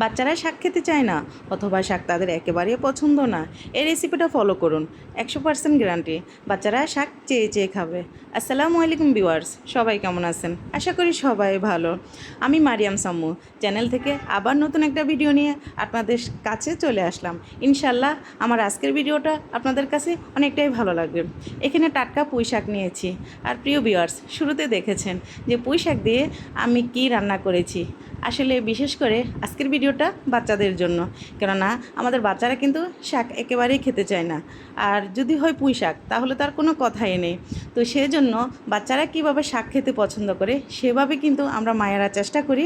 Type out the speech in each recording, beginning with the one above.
বাচ্চারা শাক খেতে চায় না, অথবা শাক তাদের একেবারেই পছন্দ না। এই রেসিপিটা ফলো করুন, একশো পার্সেন্ট গ্যারান্টি বাচ্চারা শাক চেয়ে চেয়ে খাবে। আসসালামু আলাইকুম ভিউয়ার্স সবাই কেমন আছেন? আশা করি সবাই ভালো। আমি মারিয়াম সাম্মু চ্যানেল থেকে আবার নতুন একটা ভিডিও নিয়ে আপনাদের কাছে চলে আসলাম। ইনশাল্লাহ আমার আজকের ভিডিওটা আপনাদের কাছে অনেকটাই ভালো লাগবে। এখানে টাটকা পুঁই শাক নিয়েছি। আর প্রিয় ভিউয়ার্স শুরুতে দেখেছেন যে পুঁই শাক দিয়ে আমি কি রান্না করেছি। আসলে বিশেষ করে আজকের ভিডিওটা বাচ্চাদের জন্য। কেননা আমাদের বাচ্চারা কিন্তু শাক একেবারেই খেতে চায় না। আর যদি হয় পুঁই শাক, তাহলে তার কোনো কথাই নেই। তো সেজন্য বাচ্চারা কীভাবে শাক খেতে পছন্দ করে, সেভাবে কিন্তু আমরা মায়েরা চেষ্টা করি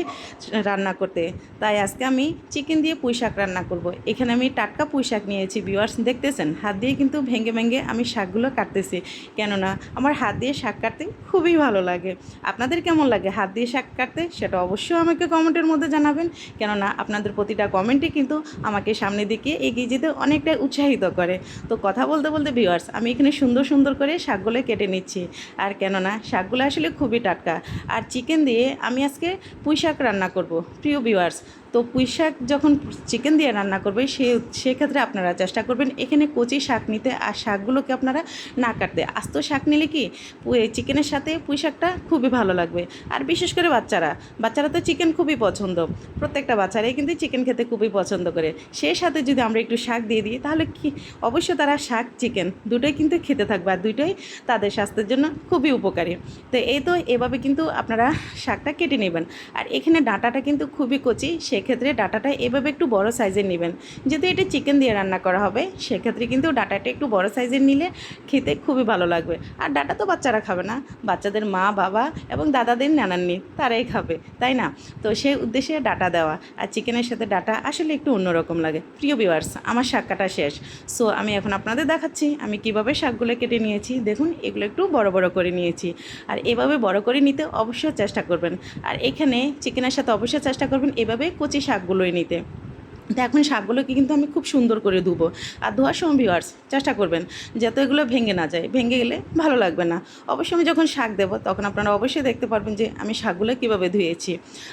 রান্না করতে। তাই আজকে আমি চিকেন দিয়ে পুঁই শাক রান্না করব। এখানে আমি টাটকা পুঁই শাক নিয়েছি ভিউয়ার্স দেখতেছেন? হাত দিয়ে কিন্তু ভেঙে ভেঙে আমি শাকগুলো কাটতেছি। কেননা আমার হাত দিয়ে শাক কাটতে খুবই ভালো লাগে। আপনাদের কেমন লাগে হাত দিয়ে শাক কাটতে? সেটা অবশ্যই আমাকে কমেন্টের মধ্যে জানাবেন। কেননা আপনাদের প্রতিটা কমেন্টই কিন্তু আমাকে সামনের দিকে এগিয়ে যেতে অনেকটাই উৎসাহিত করে। তো কথা বলতে বলতে ভিওয়ার্স আমি এখানে সুন্দর সুন্দর করে শাকগুলো কেটে নিচ্ছি। আর কেননা শাকগুলো আসলে খুবই টাটকা। আর চিকেন দিয়ে আমি আজকে পুঁই শাক রান্না করব। প্রিয় ভিউয়ার্স তো পুঁই শাক যখন চিকেন দিয়ে রান্না করবে, সে সেক্ষেত্রে আপনারা চেষ্টা করবেন এখানে কচি শাক নিতে, আর শাকগুলোকে আপনারা না কাটতে। আস্ত শাক নিলে কি চিকেনের সাথে পুঁই শাকটা খুবই ভালো লাগবে। আর বিশেষ করে বাচ্চারা বাচ্চারা তো চিকেন খুবই পছন্দ। প্রত্যেকটা বাচ্চারাই কিন্তু চিকেন খেতে খুবই পছন্দ করে। সেই সাথে যদি আমরা একটু শাক দিয়ে দিই, তাহলে কি, অবশ্য তারা শাক চিকেন দুটোই কিন্তু খেতে থাকবে, আর দুটোই তাদের স্বাস্থ্যের জন্য খুবই উপকারী। তো এই তো এভাবে কিন্তু আপনারা শাকটা কেটে নেবেন। আর এখানে ডাঁটাটা কিন্তু খুবই কচি সেক্ষেত্রে ডাটাটা এভাবে একটু বড় সাইজের নেবেন। যেহেতু এটা চিকেন দিয়ে রান্না করা হবে, সেক্ষেত্রে কিন্তু ডাটাটা একটু বড় সাইজের নিলে খেতে খুবই ভালো লাগবে। আর ডাটা তো বাচ্চারা খাবে না, বাচ্চাদের মা, বাবা এবং দাদাদের নানান্নি তারাই খাবে, তাই না? তো সেই উদ্দেশ্যে ডাটা দেওয়া আর চিকেনের সাথে ডাটা আসলে একটু অন্যরকম লাগে। প্রিয় ভিউয়ার্স আমার শাক কাটা শেষ। সো আমি এখন আপনাদের দেখাচ্ছি, আমি কীভাবে শাকগুলো কেটে নিয়েছি। দেখুন, এগুলো একটু বড় বড় করে নিয়েছি। আর এভাবে বড় করে নিতে অবশ্যই চেষ্টা করবেন। আর এখানে চিকেনের সাথে অবশ্যই চেষ্টা করবেন, এভাবে কচি শাকগুলোই নিতে। তো এখন শাকগুলোকে কিন্তু আমি খুব সুন্দর করে ধুবো। আর ধোয়ার সময় ভিওয়ার্স চেষ্টা করবেন যাতে এগুলো ভেঙে না যায়। ভেঙে গেলে ভালো লাগবে না। অবশ্যই আমি যখন শাক দেবো, তখন আপনারা অবশ্যই দেখতে পারবেন যে আমি শাকগুলো কীভাবে ধুয়েছি।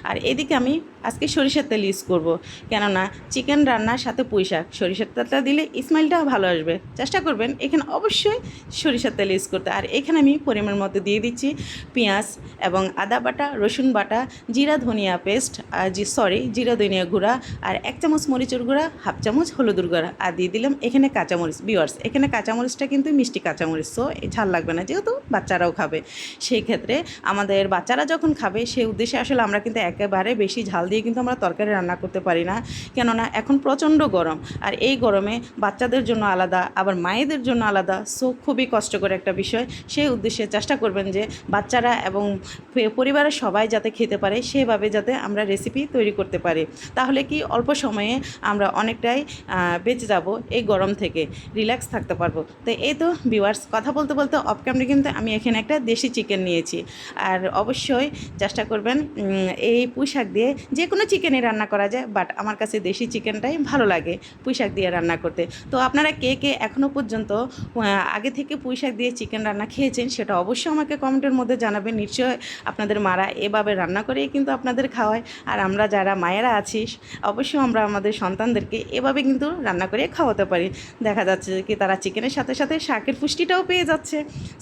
আর এদিকে আমি আজকে সরিষার তেল ইউজ করব। কেননা চিকেন রান্নার সাথে পুঁই শাক, সরিষার তেলটা দিলে স্মেলটা ভালো আসবে। চেষ্টা করবেন এখানে অবশ্যই সরিষার তেল ইউজ করতে। আর এখানে আমি পরিমাণ মতো দিয়ে দিচ্ছি পেঁয়াজ এবং আদা বাটা, রসুন বাটা, জিরা ধনিয়া পেস্ট আর জি সরি জিরা ধনিয়া গুঁড়া, আর এক চামচ মরিচের গুঁড়া, হাফ চামচ হলুদের গুঁড়া, আর দিয়ে দিলাম এখানে কাঁচামরিচ। বিওয়ার্স এখানে কাঁচামরিচটা কিন্তু মিষ্টি কাঁচামরিচ সো ঝাল লাগবে না, যেহেতু বাচ্চারাও খাবে। সেই ক্ষেত্রে আমাদের বাচ্চারা যখন খাবে, সেই উদ্দেশ্যে আসলে আমরা কিন্তু একেবারে বেশি ঝাল দিয়ে কিন্তু আমরা তরকারি রান্না করতে পারি না। কেননা এখন প্রচণ্ড গরম, আর এই গরমে বাচ্চাদের জন্য আলাদা, আবার মায়েদের জন্য আলাদা সো খুবই কষ্টকর একটা বিষয়। সেই উদ্দেশ্যে চেষ্টা করবেন যে বাচ্চারা এবং পরিবারের সবাই যাতে খেতে পারে, সেভাবে যাতে আমরা রেসিপি তৈরি করতে পারি। তাহলে কি অল্প সময়ে আমরা অনেকটাই বেঁচে যাব এই গরম থেকে রিল্যাক্স থাকতে পারব। তো এই তো ভিউয়ার্স কথা বলতে বলতে অফ ক্যামেরা কিন্তু আমি এখানে একটা দেশি চিকেন নিয়েছি। আর অবশ্যই চেষ্টা করবেন এই পুঁই শাক দিয়ে যে কোনো চিকেনই রান্না করা যায় বাট আমার কাছে দেশি চিকেনটাই ভালো লাগে পুঁই শাক দিয়ে রান্না করতে। তো আপনারা কে কে এখনও পর্যন্ত আগে থেকে পুঁই শাক দিয়ে চিকেন রান্না খেয়েছেন, সেটা অবশ্যই আমাকে কমেন্টের মধ্যে জানাবেন। নিশ্চয় আপনাদের মারা এভাবে রান্না করেই কিন্তু আপনাদের খাওয়ায়। আর আমরা যারা মায়েরা আছি, অবশ্যই আমরা আমাদের সন্তানদেরকে এভাবে কিন্তু রান্না করে খাওয়াতে পারি। দেখা যাচ্ছে কি তারা চিকেনের সাথে সাথে শাকের পুষ্টিটাও পেয়ে যাচ্ছে।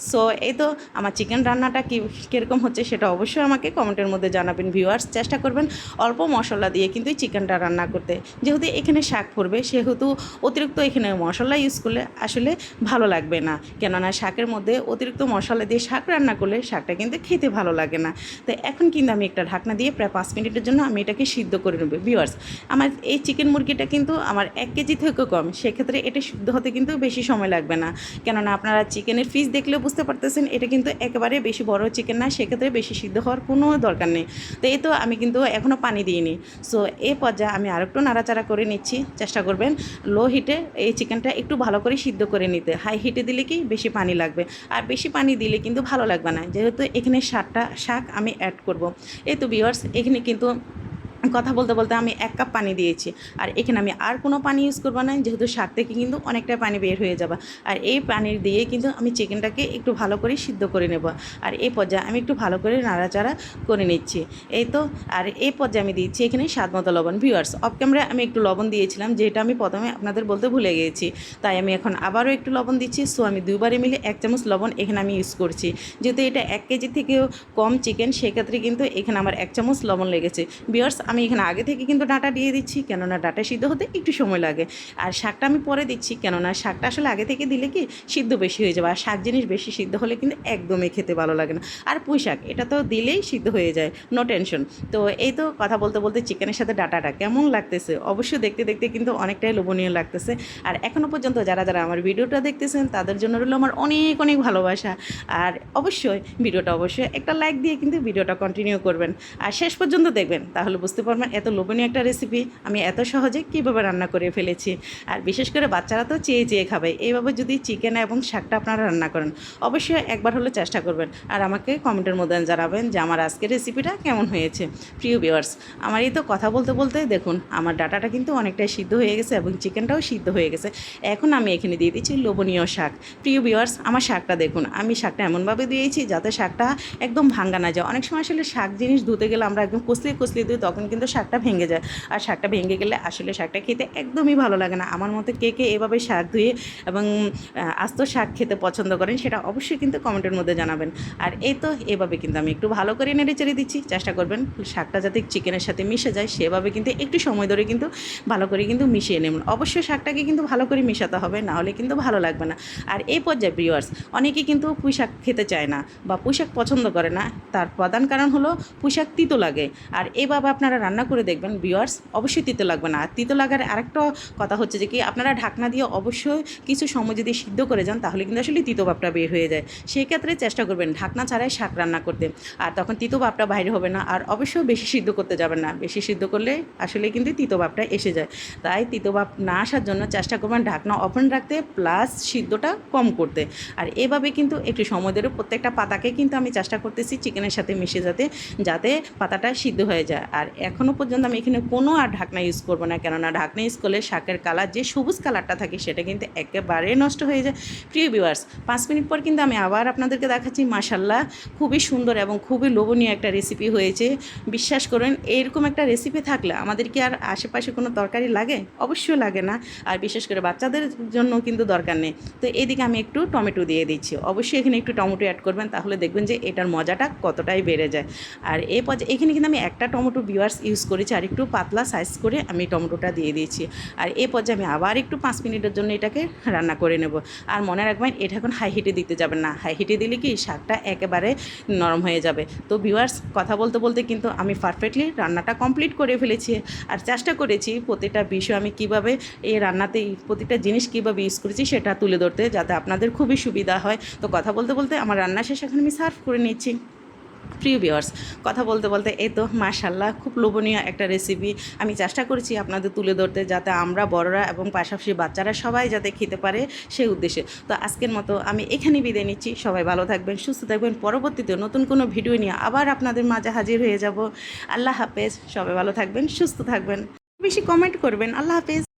সো এই তো আমার চিকেন রান্নাটা কী, কীরকম হচ্ছে সেটা অবশ্যই আমাকে কমেন্টের মধ্যে জানাবেন। ভিউয়ার্স, চেষ্টা করবেন অল্প মশলা দিয়ে কিন্তু চিকেনটা রান্না করতে। যেহেতু এখানে শাক পড়বে, সেহেতু অতিরিক্ত এখানে মশলা ইউজ করলে আসলে ভালো লাগবে না। কেননা শাকের মধ্যে অতিরিক্ত মশলা দিয়ে শাক রান্না করলে শাকটা কিন্তু খেতে ভালো লাগে না। তো এখন কিন্তু আমি একটা ঢাকনা দিয়ে প্রায় পাঁচ মিনিটের জন্য আমি এটাকে সিদ্ধ করে নেব। ভিউয়ার্স, আমার এই চিকেন মুরগিটা কিন্তু আমার এক কেজি থেকেও কম। সেক্ষেত্রে এটা সিদ্ধ হতে কিন্তু বেশি সময় লাগবে না। কেননা আপনারা চিকেনের পিস দেখলেও বুঝতে পারতেছেন, এটা কিন্তু একেবারে বেশি বড় চিকেন না, সেক্ষেত্রে বেশি সিদ্ধ হওয়ার কোনো দরকার নেই। তো এই তো আমি কিন্তু এখনও পানি দিইনি। সো এই পর্যায়ে আমি আরেকটু নাড়াচাড়া করে নিচ্ছি, চেষ্টা করবেন লো হিটে এই চিকেনটা একটু ভালো করে সিদ্ধ করে নিতে। হাই হিটে দিলে কি বেশি পানি লাগবে। আর বেশি পানি দিলে কিন্তু ভালো লাগবে না। যেহেতু এখানে শাকটা শাক আমি অ্যাড করব। এই তো বিয়ার্স এখানে কিন্তু কথা বলতে বলতে আমি এক কাপ পানি দিয়েছি। আর এখানে আমি আর কোনো পানি ইউজ করব না, যেহেতু শাক থেকে কিন্তু অনেকটা পানি বের হয়ে যাবে। আর এই পানির দিয়ে কিন্তু আমি চিকেনটাকে একটু ভালো করে সিদ্ধ করে নেব। আর এই পর্যায়ে আমি একটু ভালো করে নাড়াচাড়া করে নিচ্ছি। এই তো, আর এই পর্যায়ে আমি দিচ্ছি এখানে স্বাদ মতো লবণ। ভিউয়ার্স অফ ক্যামেরায় আমি একটু লবণ দিয়েছিলাম, যেটা আমি প্রথমে আপনাদের বলতে ভুলে গিয়েছি তাই আমি এখন আবারও একটু লবণ দিচ্ছি। সো আমি দুবারে মিলে এক চামচ লবণ এখানে আমি ইউজ করছি। যেহেতু এটা এক কেজি থেকেও কম চিকেন সেক্ষেত্রে কিন্তু এখানে আমার এক চামচ লবণ লেগেছে। বিয়ার্স আমি এখানে আগে থেকে কিন্তু ডাটা দিয়ে দিচ্ছি, কেননা ডাটা সিদ্ধ হতে একটু সময় লাগে। আর শাকটা আমি পরে দিচ্ছি, কেননা শাকটা আসলে আগে থেকে দিলে কি সিদ্ধ বেশি হয়ে যাবে। আর শাক জিনিস বেশি সিদ্ধ হলে কিন্তু একদমই খেতে ভালো লাগে না। আর পুঁই শাক, এটা তো দিলেই সিদ্ধ হয়ে যায় নো টেনশন তো এই তো কথা বলতে বলতে চিকেনের সাথে ডাটাটা কেমন লাগতেছে? অবশ্যই দেখতে দেখতে কিন্তু অনেকটাই লোভনীয় লাগতেছে। আর এখনও পর্যন্ত যারা যারা আমার ভিডিওটা দেখতেছেন, তাদের জন্য রইল আমার অনেক অনেক ভালোবাসা। আর অবশ্যই ভিডিওটা অবশ্যই একটা লাইক দিয়ে কিন্তু ভিডিওটা কন্টিনিউ করবেন। আর শেষ পর্যন্ত দেখবেন, তাহলে বুঝতে পারবেন এত লোভনীয় একটা রেসিপি আমি এত সহজে কীভাবে রান্না করে ফেলেছি? আর বিশেষ করে বাচ্চারা তো চেয়ে চেয়ে খাবে। এইভাবে যদি চিকেন এবং শাকটা আপনারা রান্না করেন, অবশ্যই একবার হলে চেষ্টা করবেন। আর আমাকে কমেন্টের মধ্যে জানাবেন যে, আমার আজকের রেসিপিটা কেমন হয়েছে? প্রিয় ভিউয়ার্স আমার এই তো কথা বলতে বলতে দেখুন, আমার ডাটাটা কিন্তু অনেকটাই সিদ্ধ হয়ে গেছে এবং চিকেনটাও সিদ্ধ হয়ে গেছে। এখন আমি এখানে দিয়ে দিচ্ছি লোভনীয় শাক। প্রিয় ভিউয়ার্স আমার শাকটা দেখুন, আমি শাকটা এমনভাবে দিয়েছি যাতে শাকটা একদম ভাঙ্গা না যায়। অনেক সময় আসলে শাক জিনিস ধুতে গেলে আমরা একদম কষলিয়ে কষলিয়ে দিই, তখন কিন্তু শাকটা ভেঙে যায়। আর শাকটা ভেঙে গেলে আসলে শাকটা খেতে একদমই ভালো লাগে না। আমার মতো কে কে এভাবে শাক ধুয়ে এবং আস্ত শাক খেতে পছন্দ করেন সেটা অবশ্যই কিন্তু কমেন্টের মধ্যে জানাবেন। আর এই তো এভাবে কিন্তু আমি একটু ভালো করে নেড়ে চেড়ে দিচ্ছি। চেষ্টা করবেন শাকটা যাতে চিকেনের সাথে মিশে যায় সেভাবে কিন্তু একটু সময় ধরে কিন্তু ভালো করে কিন্তু মিশিয়ে নেবেন। অবশ্যই শাকটাকে কিন্তু ভালো করে মেশাতে হবে, না হলে কিন্তু ভালো লাগবে না। আর এই পর্যায়ে ভিউয়ার্স অনেকে কিন্তু পুঁই শাক খেতে চায় না বা পুঁই শাক পছন্দ করে না। তার প্রধান কারণ হলো পুঁই শাক তিতো লাগে। আর এভাবে আপনারা রান্না করে দেখবেন ভিউয়ার্স অবশ্যই তিতো লাগবে না। আর তিতো লাগার আরেকটা কথা হচ্ছে যে কি, আপনারা ঢাকনা দিয়ে অবশ্যই কিছু সময় যদি সিদ্ধ করে যান, তাহলে কিন্তু আসলে তিতো ভাবটা বের হয়ে যায়। সেই ক্ষেত্রে চেষ্টা করবেন ঢাকনা ছাড়াই শাক রান্না করতে। আর তখন তিতো ভাবটা বাইরে হবে না, আর অবশ্যই বেশি সিদ্ধ করতে যাবেন না। বেশি সিদ্ধ করলে আসলে কিন্তু তিতো ভাবটা এসে যায়। তাই তিতো ভাব না আসার জন্য চেষ্টা করবেন ঢাকনা ওপেন রাখতে প্লাস সিদ্ধটা কম করতে। আর এভাবে কিন্তু একটু সময় ধরে প্রত্যেকটা পাতাকে কিন্তু আমি চেষ্টা করতেছি চিকেনের সাথে মিশে যাতে যাতে পাতাটা সিদ্ধ হয়ে যায়। আর এখনও পর্যন্ত আমি এখানে কোনো আর ঢাকনা ইউজ করব না। কেননা ঢাকনা ইউজ করলে শাকের কালার, যে সবুজ কালারটা থাকে সেটা কিন্তু একেবারে নষ্ট হয়ে যায়। প্রিয় ভিউয়ার্স পাঁচ মিনিট পর কিন্তু আমি আবার আপনাদেরকে দেখাচ্ছি মাসাল্লাহ খুবই সুন্দর এবং খুবই লোভনীয় একটা রেসিপি হয়েছে। বিশ্বাস করেন, এরকম একটা রেসিপি থাকলে আমাদের কি আর আশেপাশে কোনো তরকারি লাগে? অবশ্যই লাগে না। আর বিশেষ করে বাচ্চাদের জন্য কিন্তু দরকার নেই। তো এদিকে আমি একটু টমেটো দিয়ে দিচ্ছি। অবশ্যই এখানে একটু টমেটো অ্যাড করবেন, তাহলে দেখবেন যে এটার মজাটা কতটাই বেড়ে যায়। আর এই পর্যায়ে এখানে কিন্তু আমি একটা টমেটো বিয়ার্স ইউজ করেছি, আর একটু পাতলা সাইজ করে আমি টমেটোটা দিয়ে দিয়েছি। আর এই পর্যায়ে আমি আবার একটু পাঁচ মিনিটের জন্য এটাকে রান্না করে নেব। আর মনে রাখবেন, এটা এখন হাই হিটে দিতে যাবেন না। হাই হিটে দিলে কি শাকটা একেবারে নরম হয়ে যাবে। তো ভিউয়ার্স কথা বলতে বলতে কিন্তু আমি পারফেক্টলি রান্নাটা কমপ্লিট করে ফেলেছি। আর চেষ্টা করেছি প্রতিটা বিষয় আমি কীভাবে এই রান্নাতে প্রতিটা জিনিস কীভাবে ইউজ করেছি সেটা তুলে ধরতে, যাতে আপনাদের খুবই সুবিধা হয়। তো কথা বলতে বলতে আমার রান্না শেষ, এখন আমি সার্ভ করে নিচ্ছি। প্রিয় ভিওয়ার্স কথা বলতে বলতে এই তো মাশাল্লাহ খুব লোভনীয় একটা রেসিপি আমি চেষ্টা করেছি আপনাদের তুলে ধরতে যাতে আমরা বড়রা এবং পাশাপাশি বাচ্চারা সবাই যাতে খেতে পারে সেই উদ্দেশ্যে। তো আজকের মতো আমি এখানে বিদায় নিচ্ছি। সবাই ভালো থাকবেন, সুস্থ থাকবেন। পরবর্তীতে নতুন কোনো ভিডিও নিয়ে আবার আপনাদের মাঝে হাজির হয়ে যাব। আল্লাহ হাফেজ, সবাই ভালো থাকবেন, সুস্থ থাকবেন। বেশি কমেন্ট করবেন। আল্লাহ হাফেজ।